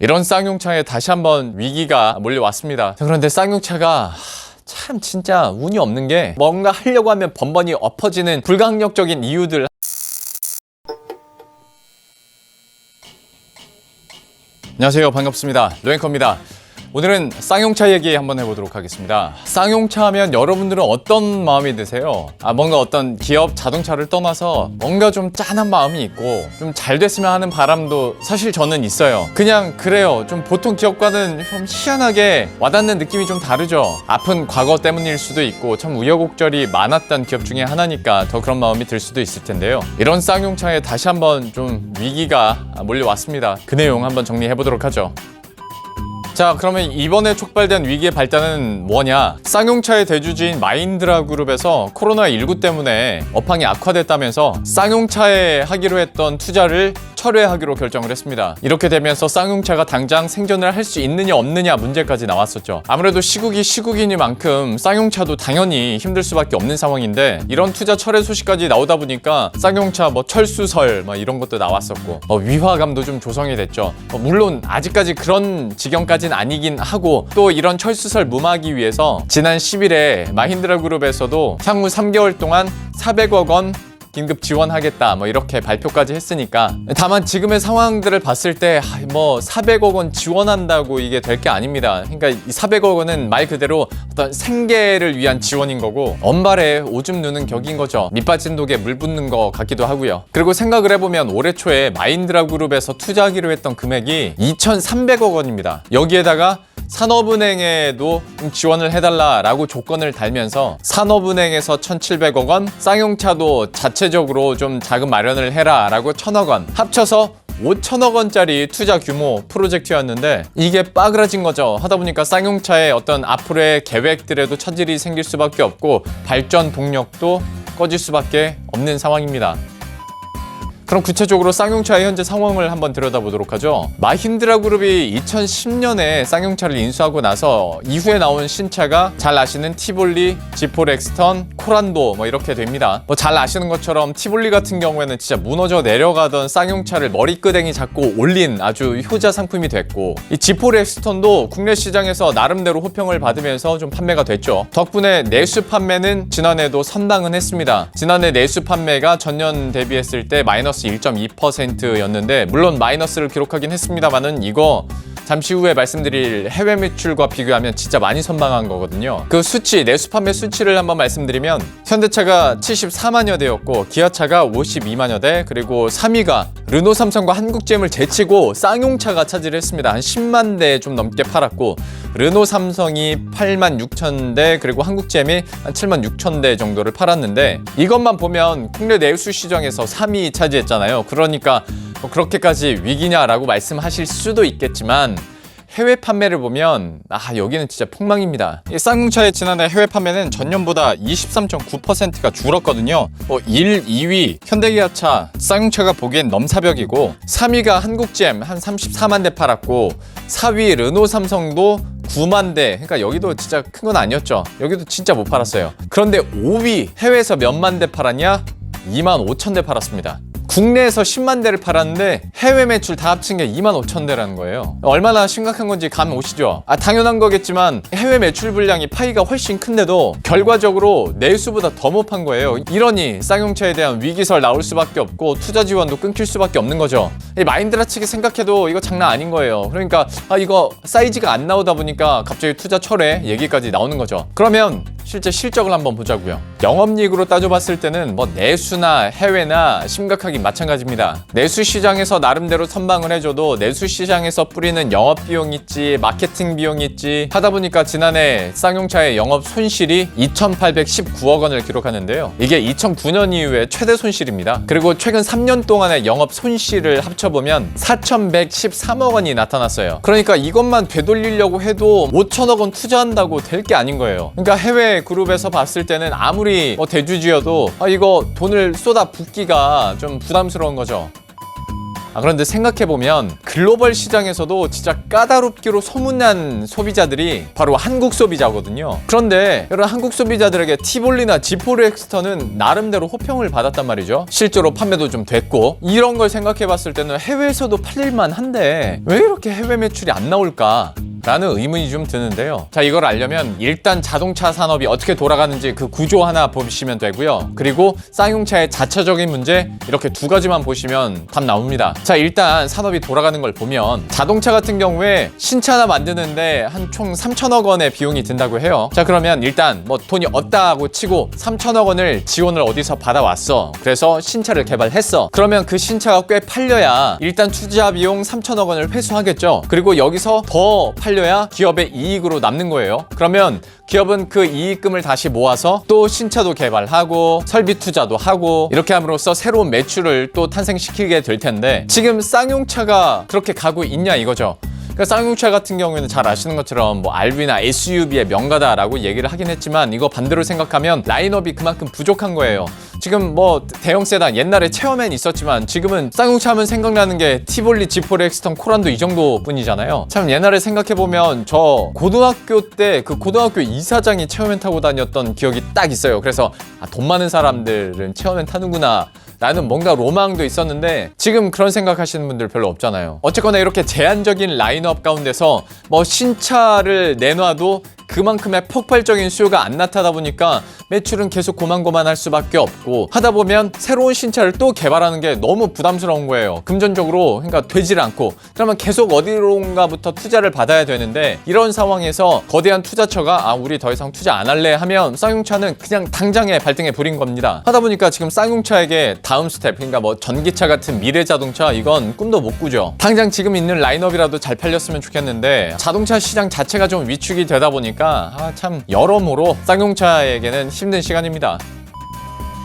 이런 쌍용차에 다시 한번 위기가 몰려왔습니다. 자, 그런데 쌍용차가 하, 참 진짜 운이 없는 게 뭔가 하려고 하면 번번이 엎어지는 불강력적인 이유들. 안녕하세요. 반갑습니다. 노앵커입니다 오늘은 쌍용차 얘기 한번 해보도록 하겠습니다. 쌍용차 하면 여러분들은 어떤 마음이 드세요? 아 뭔가 어떤 기업 자동차를 떠나서 뭔가 좀 짠한 마음이 있고 좀 잘 됐으면 하는 바람도 사실 저는 있어요. 그냥 그래요. 좀 보통 기업과는 좀 희한하게 와닿는 느낌이 좀 다르죠. 아픈 과거 때문일 수도 있고 참 우여곡절이 많았던 기업 중에 하나니까 더 그런 마음이 들 수도 있을 텐데요. 이런 쌍용차에 다시 한번 좀 위기가 몰려왔습니다. 그 내용 한번 정리해 보도록 하죠 자 그러면 이번에 촉발된 위기의 발단은 뭐냐? 쌍용차의 대주주인 마인드라 그룹에서 코로나19 때문에 업황이 악화됐다면서 쌍용차에 하기로 했던 투자를 철회하기로 결정을 했습니다. 이렇게 되면서 쌍용차가 당장 생존을 할 수 있느냐 없느냐 문제까지 나왔었죠. 아무래도 시국이 시국이니만큼 쌍용차도 당연히 힘들 수밖에 없는 상황인데 이런 투자 철회 소식까지 나오다 보니까 쌍용차 뭐 철수설 막 이런 것도 나왔었고 어, 위화감도 좀 조성이 됐죠. 어, 물론 아직까지 그런 지경까지는 아니긴 하고 또 이런 철수설 무마하기 위해서 지난 10일에 마힌드라 그룹에서도 향후 3개월 동안 400억 원 긴급 지원하겠다 뭐 이렇게 발표까지 했으니까 다만 지금의 상황들을 봤을 때 뭐 400억 원 지원한다고 이게 될 게 아닙니다. 그러니까 이 400억 원은 말 그대로 어떤 생계를 위한 지원인 거고 언발에 오줌 누는 격인 거죠. 밑빠진 독에 물 붓는 것 같기도 하고요. 그리고 생각을 해보면 올해 초에 마인드라 그룹에서 투자하기로 했던 금액이 2,300억 원입니다. 여기에다가 산업은행에도 좀 지원을 해달라라고 조건을 달면서 산업은행에서 1,700억 원, 쌍용차도 자체 적으로 좀 자금 마련을 해라라고 1,000억 원 합쳐서 5천억 원짜리 투자 규모 프로젝트였는데 이게 빠그라진 거죠. 하다 보니까 쌍용차의 어떤 앞으로의 계획들에도 차질이 생길 수밖에 없고 발전 동력도 꺼질 수밖에 없는 상황입니다. 그럼 구체적으로 쌍용차의 현재 상황을 한번 들여다보도록 하죠. 마힌드라 그룹이 2010년에 쌍용차를 인수하고 나서 이후에 나온 신차가 잘 아시는 티볼리, 지폴 엑스턴, 코란도 뭐 이렇게 됩니다. 뭐 잘 아시는 것처럼 티볼리 같은 경우에는 진짜 무너져 내려가던 쌍용차를 머리끄댕이 잡고 올린 아주 효자 상품이 됐고 이 지폴 엑스턴도 국내 시장에서 나름대로 호평을 받으면서 좀 판매가 됐죠. 덕분에 내수 판매는 지난해도 선방은 했습니다. 지난해 내수 판매가 전년 대비했을 때 마이너스 1.2%였는데 물론 마이너스를 기록하긴 했습니다만은 이거 잠시 후에 말씀드릴 해외 매출과 비교하면 진짜 많이 선방한 거거든요. 그 수치, 내수 판매 수치를 한번 말씀드리면 현대차가 74만여 대였고 기아차가 52만여 대 그리고 3위가 르노 삼성과 한국잼을 제치고 쌍용차가 차지를 했습니다. 한 10만 대 좀 넘게 팔았고 르노 삼성이 8만 6천 대 그리고 한국잼이 한 7만 6천 대 정도를 팔았는데 이것만 보면 국내 내수 시장에서 3위 차지했잖아요. 그러니까 뭐 그렇게까지 위기냐라고 말씀하실 수도 있겠지만 해외 판매를 보면 아 여기는 진짜 폭망입니다. 이 쌍용차의 지난해 해외 판매는 전년보다 23.9%가 줄었거든요. 뭐 1, 2위 현대기아차, 쌍용차가 보기엔 넘사벽이고 3위가 한국잼 한 34만 대 팔았고 4위 르노 삼성도 9만 대. 그러니까 여기도 진짜 큰 건 아니었죠. 여기도 진짜 못 팔았어요. 그런데 5위 해외에서 몇만 대 팔았냐? 2만 5천 대 팔았습니다. 국내에서 10만 대를 팔았는데 해외 매출 다 합친 게 2만 5천 대라는 거예요. 얼마나 심각한 건지 감 오시죠? 아 당연한 거겠지만 해외 매출 분량이 파이가 훨씬 큰데도 결과적으로 내수보다 더 못 판 거예요. 이러니 쌍용차에 대한 위기설 나올 수밖에 없고 투자 지원도 끊길 수밖에 없는 거죠. 이 마인드라 측이 생각해도 이거 장난 아닌 거예요. 그러니까 아 이거 사이즈가 안 나오다 보니까 갑자기 투자 철회 얘기까지 나오는 거죠. 그러면 실제 실적을 한번 보자고요. 영업이익으로 따져봤을 때는 뭐 내수나 해외나 심각하 긴 마찬가지입니다. 내수 시장에서 나름대로 선방을 해줘도 내수 시장에서 뿌리는 영업 비용 있지, 마케팅 비용 있지 하다 보니까 지난해 쌍용차의 영업 손실이 2,819억 원을 기록하는데요. 이게 2009년 이후에 최대 손실입니다. 그리고 최근 3년 동안의 영업 손실을 합쳐보면 4,113억 원이 나타났어요. 그러니까 이것만 되돌리려고 해도 5천억 원 투자한다고 될 게 아닌 거예요. 그러니까 해외 그룹에서 봤을 때는 아무리 뭐 대주주여도 아 이거 돈을 쏟아 붓기가 좀 부담스러운 거죠. 아, 그런데 생각해보면 글로벌 시장에서도 진짜 까다롭기로 소문난 소비자들이 바로 한국 소비자거든요. 그런데 이런 한국 소비자들에게 티볼리나 지포르 엑스터는 나름대로 호평을 받았단 말이죠. 실제로 판매도 좀 됐고 이런 걸 생각해봤을 때는 해외에서도 팔릴만 한데 왜 이렇게 해외 매출이 안 나올까? 라는 의문이 좀 드는데요. 자, 이걸 알려면 일단 자동차 산업이 어떻게 돌아가는지 그 구조 하나 보시면 되고요. 그리고 쌍용차의 자체적인 문제 이렇게 두 가지만 보시면 답 나옵니다. 자, 일단 산업이 돌아가는 걸 보면 자동차 같은 경우에 신차 하나 만드는데 한 총 3천억 원의 비용이 든다고 해요. 자, 그러면 일단 뭐 돈이 없다고 치고 3천억 원을 지원을 어디서 받아왔어. 그래서 신차를 개발했어. 그러면 그 신차가 꽤 팔려야 일단 투자 비용 3천억 원을 회수하겠죠. 그리고 여기서 더 팔려 야 기업의 이익으로 남는 거예요. 그러면 기업은 그 이익금을 다시 모아서 또 신차도 개발하고 설비 투자도 하고 이렇게 함으로써 새로운 매출을 또 탄생시키게 될 텐데 지금 쌍용차가 그렇게 가고 있냐 이거죠. 그러니까 쌍용차 같은 경우에는 잘 아시는 것처럼 뭐 RV나 SUV의 명가다라고 얘기를 하긴 했지만 이거 반대로 생각하면 라인업이 그만큼 부족한 거예요. 지금 뭐 대형 세단 옛날에 체어맨 있었지만 지금은 쌍용차 하면 생각나는 게 티볼리, 지포르, 엑스턴, 코란도 이 정도뿐이잖아요. 참 옛날에 생각해 보면 저 고등학교 때 그 고등학교 이사장이 체어맨 타고 다녔던 기억이 딱 있어요. 그래서 아, 돈 많은 사람들은 체어맨 타는구나. 나는 뭔가 로망도 있었는데 지금 그런 생각하시는 분들 별로 없잖아요. 어쨌거나 이렇게 제한적인 라인업 가운데서 뭐 신차를 내놔도 그만큼의 폭발적인 수요가 안 나타나다 보니까 매출은 계속 고만고만할 수밖에 없고 하다 보면 새로운 신차를 또 개발하는 게 너무 부담스러운 거예요. 금전적으로 그러니까 되질 않고 그러면 계속 어디론가부터 투자를 받아야 되는데 이런 상황에서 거대한 투자처가 아 우리 더 이상 투자 안 할래 하면 쌍용차는 그냥 당장에 발등에 불인 겁니다. 하다 보니까 지금 쌍용차에게 다음 스텝 그러니까 뭐 전기차 같은 미래 자동차 이건 꿈도 못 꾸죠. 당장 지금 있는 라인업이라도 잘 팔렸으면 좋겠는데 자동차 시장 자체가 좀 위축이 되다 보니까 아, 참 여러모로 쌍용차에게는 힘든 시간입니다.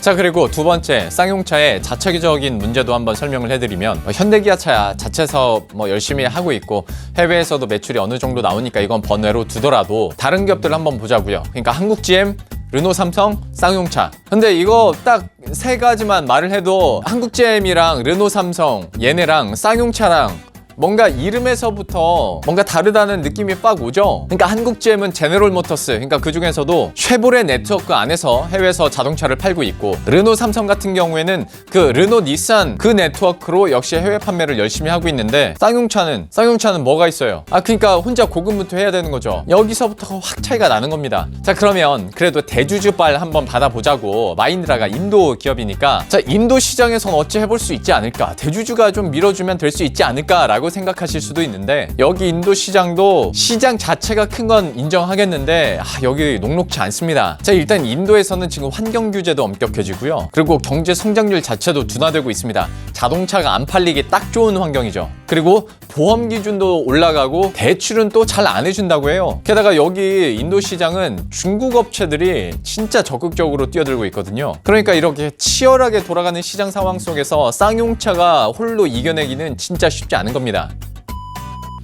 자 그리고 두 번째 쌍용차의 자체적인 문제도 한번 설명을 해드리면 뭐 현대기아차 자체 사업 뭐 열심히 하고 있고 해외에서도 매출이 어느 정도 나오니까 이건 번외로 두더라도 다른 기업들 한번 보자고요. 그러니까 한국 GM 르노 삼성, 쌍용차. 근데 이거 딱 세 가지만 말을 해도 한국 GM이랑 르노 삼성, 얘네랑 쌍용차랑 뭔가 이름에서부터 뭔가 다르다는 느낌이 빡 오죠. 그러니까 한국 GM은 제네럴 모터스, 그러니까 그 중에서도 쉐보레 네트워크 안에서 해외에서 자동차를 팔고 있고 르노 삼성 같은 경우에는 그 르노 닛산 그 네트워크로 역시 해외 판매를 열심히 하고 있는데 쌍용차는 쌍용차는 뭐가 있어요? 아 그러니까 혼자 고군분투 해야 되는 거죠. 여기서부터 확 차이가 나는 겁니다. 자 그러면 그래도 대주주발 한번 받아보자고 마인드라가 인도 기업이니까 자 인도 시장에선 어찌 해볼 수 있지 않을까? 대주주가 좀 밀어주면 될 수 있지 않을까라고 생각하실 수도 있는데 여기 인도 시장도 시장 자체가 큰 건 인정하겠는데 아, 여기 녹록치 않습니다. 자 일단 인도에서는 지금 환경 규제도 엄격해지고요. 그리고 경제 성장률 자체도 둔화되고 있습니다. 자동차가 안 팔리기 딱 좋은 환경이죠. 그리고 보험 기준도 올라가고 대출은 또 잘 안 해준다고 해요. 게다가 여기 인도 시장은 중국 업체들이 진짜 적극적으로 뛰어들고 있거든요. 그러니까 이렇게 치열하게 돌아가는 시장 상황 속에서 쌍용차가 홀로 이겨내기는 진짜 쉽지 않은 겁니다.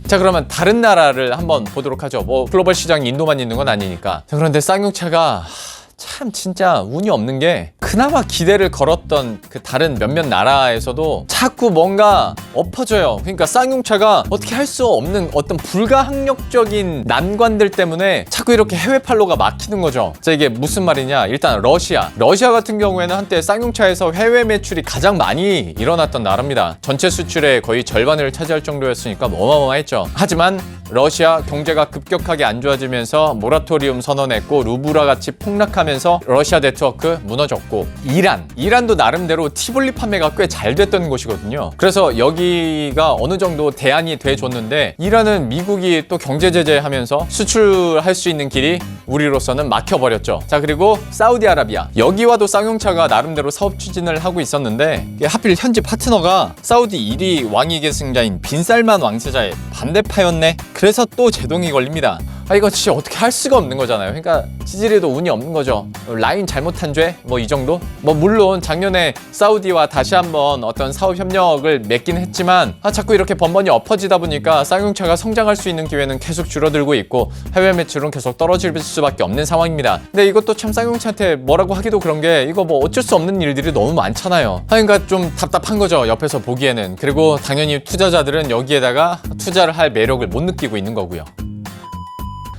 자 그러면 다른 나라를 한번 보도록 하죠. 뭐 글로벌 시장이 인도만 있는 건 아니니까. 자 그런데 쌍용차가 하, 참 진짜 운이 없는 게 그나마 기대를 걸었던 그 다른 몇몇 나라에서도 자꾸 뭔가 엎어져요. 그러니까 쌍용차가 어떻게 할 수 없는 어떤 불가항력적인 난관들 때문에 자꾸 이렇게 해외 판로가 막히는 거죠. 자 이게 무슨 말이냐? 일단 러시아. 러시아 같은 경우에는 한때 쌍용차에서 해외 매출이 가장 많이 일어났던 나라입니다. 전체 수출의 거의 절반을 차지할 정도였으니까 어마어마했죠. 하지만 러시아 경제가 급격하게 안 좋아지면서 모라토리움 선언했고 루브라 같이 폭락하면서 러시아 네트워크 무너졌고 이란. 이란도 나름대로 티볼리 판매가 꽤 잘 됐던 곳이거든요. 그래서 여기가 어느 정도 대안이 돼 줬는데 이란은 미국이 또 경제 제재하면서 수출할 수 있는 길이 우리로서는 막혀버렸죠. 자 그리고 사우디아라비아. 여기와도 쌍용차가 나름대로 사업 추진을 하고 있었는데 하필 현지 파트너가 사우디 1위 왕위 계승자인 빈살만 왕세자의 반대파였네 그래서 또 제동이 걸립니다. 아 이거 진짜 어떻게 할 수가 없는 거잖아요. 그러니까 지지리도 운이 없는 거죠. 라인 잘못한 죄? 뭐 이 정도? 뭐 물론 작년에 사우디와 다시 한번 어떤 사업 협력을 맺긴 했지만 아 자꾸 이렇게 번번이 엎어지다 보니까 쌍용차가 성장할 수 있는 기회는 계속 줄어들고 있고 해외 매출은 계속 떨어질 수밖에 없는 상황입니다. 근데 이것도 참 쌍용차한테 뭐라고 하기도 그런 게 이거 뭐 어쩔 수 없는 일들이 너무 많잖아요. 아, 그러니까 좀 답답한 거죠. 옆에서 보기에는. 그리고 당연히 투자자들은 여기에다가 투자를 할 매력을 못 느끼고 있는 거고요.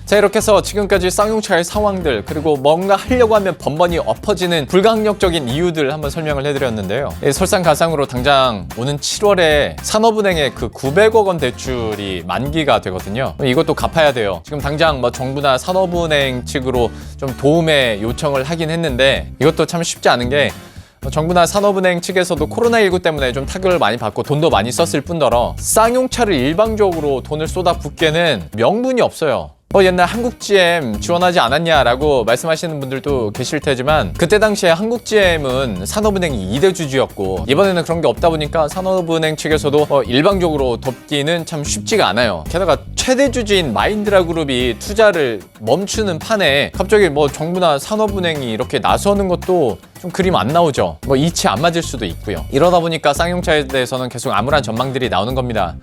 자 이렇게 해서 지금까지 쌍용차의 상황들 그리고 뭔가 하려고 하면 번번이 엎어지는 불가항력적인 이유들 한번 설명을 해드렸는데요. 예, 설상가상으로 당장 오는 7월에 산업은행의 그 900억 원 대출이 만기가 되거든요. 이것도 갚아야 돼요. 지금 당장 뭐 정부나 산업은행 측으로 좀 도움의 요청을 하긴 했는데 이것도 참 쉽지 않은 게 어, 정부나 산업은행 측에서도 코로나19 때문에 좀 타격을 많이 받고 돈도 많이 썼을 뿐더러 쌍용차를 일방적으로 돈을 쏟아붓게는 명분이 없어요. 어, 옛날 한국GM 지원하지 않았냐라고 말씀하시는 분들도 계실 테지만 그때 당시에 한국GM은 산업은행이 2대 주주였고 이번에는 그런 게 없다 보니까 산업은행 측에서도 어, 일방적으로 돕기는 참 쉽지가 않아요. 게다가 최대 주주인 마인드라 그룹이 투자를 멈추는 판에 갑자기 뭐 정부나 산업은행이 이렇게 나서는 것도 좀 그림 안 나오죠. 뭐 이치 안 맞을 수도 있고요. 이러다 보니까 쌍용차에 대해서는 계속 암울한 전망들이 나오는 겁니다.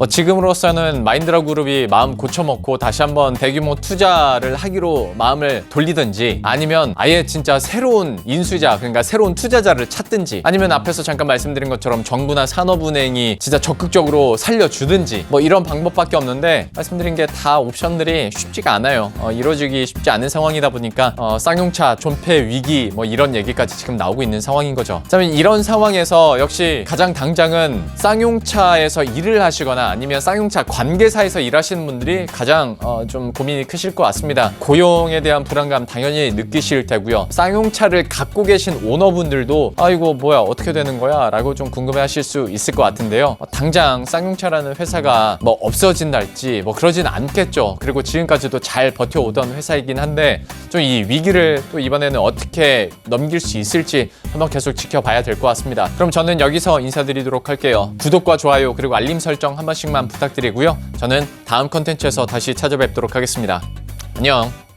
뭐 지금으로서는 마인드라 그룹이 마음 고쳐먹고 다시 한번 대규모 투자를 하기로 마음을 돌리든지 아니면 아예 진짜 새로운 인수자 그러니까 새로운 투자자를 찾든지 아니면 앞에서 잠깐 말씀드린 것처럼 정부나 산업은행이 진짜 적극적으로 살려주든지 뭐 이런 방법밖에 없는데 말씀드린 게 다 옵션들이 쉽지가 않아요. 어, 이루어지기 쉽지 않은 상황이다 보니까 어, 쌍용차 존폐 위기 뭐 이런 얘기까지 지금 나오고 있는 상황인 거죠. 자 이런 상황에서 역시 가장 당장은 쌍용차에서 일을 하시거나 아니면 쌍용차 관계사에서 일하시는 분들이 가장 어, 좀 고민이 크실 것 같습니다. 고용에 대한 불안감 당연히 느끼실 테고요. 쌍용차를 갖고 계신 오너분들도 아 이거 뭐야 어떻게 되는 거야 라고 좀 궁금해하실 수 있을 것 같은데요. 어, 당장 쌍용차라는 회사가 뭐 없어진달지 뭐 그러진 않겠죠. 그리고 지금까지도 잘 버텨오던 회사이긴 한데 좀 이 위기를 또 이번에는 어떻게 넘길 수 있을지 한번 계속 지켜봐야 될 것 같습니다. 그럼 저는 여기서 인사드리도록 할게요. 구독과 좋아요 그리고 알림 설정 한 번 씩만 부탁드리고요. 저는 다음 컨텐츠에서 다시 찾아뵙도록 하겠습니다. 안녕.